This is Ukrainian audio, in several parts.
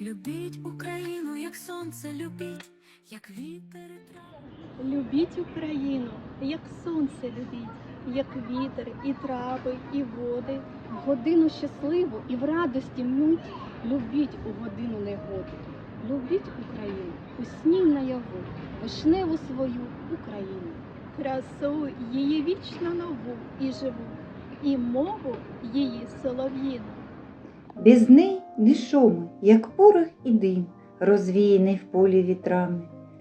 Любіть Україну, як сонце, любіть, як вітер і трави. Любіть Україну, як сонце любіть, як вітер, і трави, і води. В годину щасливу і в радості мить любіть у годину негоди. Любіть Україну, у сні наяву, вишневу свою Україну, красу її вічно нову і живу, і мову її солов'їну. Без неї ми, як порох і дим, розвіяний в полі вітрами.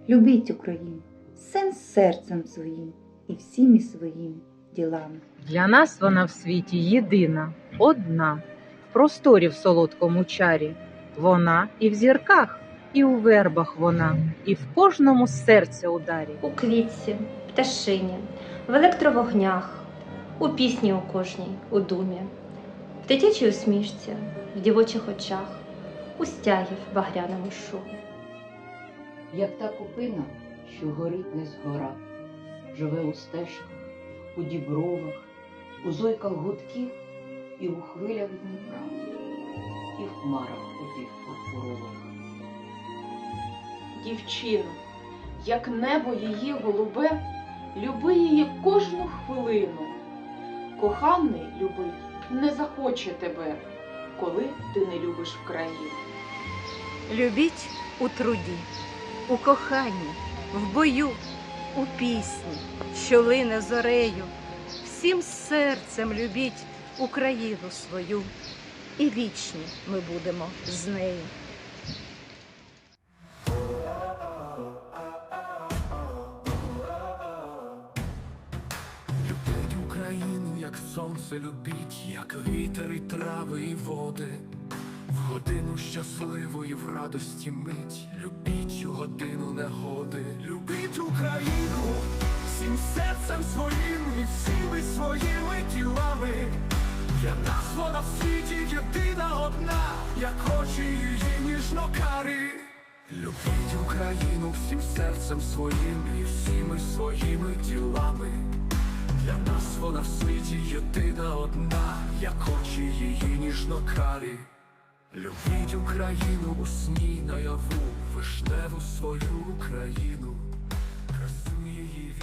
Любіть Україну всім серцем своїм і всіми своїми ділами. Для нас вона в світі єдина, одна, в просторі в солодкому чарі. Вона і в зірках, і у вербах вона, і в кожному серця ударі. у квітці, пташині, в електровогнях, у пісні у кожній, у думі, в дитячій усмішці, в дівочих очах, у стягі в багряному шумі. як та купина, що горить не згора, живе у стежках, у дібровах, у зойках гудків і у хвилях Дніпра, і в хмарах у тих пурпурових. Дівчино, як небо її голубе, люби її кожну хвилину. Коханий любить не захоче тебе, коли ти не любиш в. Любіть у труді, у коханні, в бою, у пісні, що лине зорею. Всім серцем любіть Україну свою, і вічні ми будемо з нею. Сонце любіть, як вітер і трави і води. В годину щасливої в радості мить, любіть у годину негоди. Любіть Україну всім серцем своїм і всіми своїми тілами. Нас вона в світі єдина одна, як очі її ніжно карі. Любіть Україну всім серцем своїм і всіми своїми тілами. Для нас вона в світі єдина одна, як очі її ніжно карі. Любіть Україну у сні наяву, вишневу свою Україну, красу її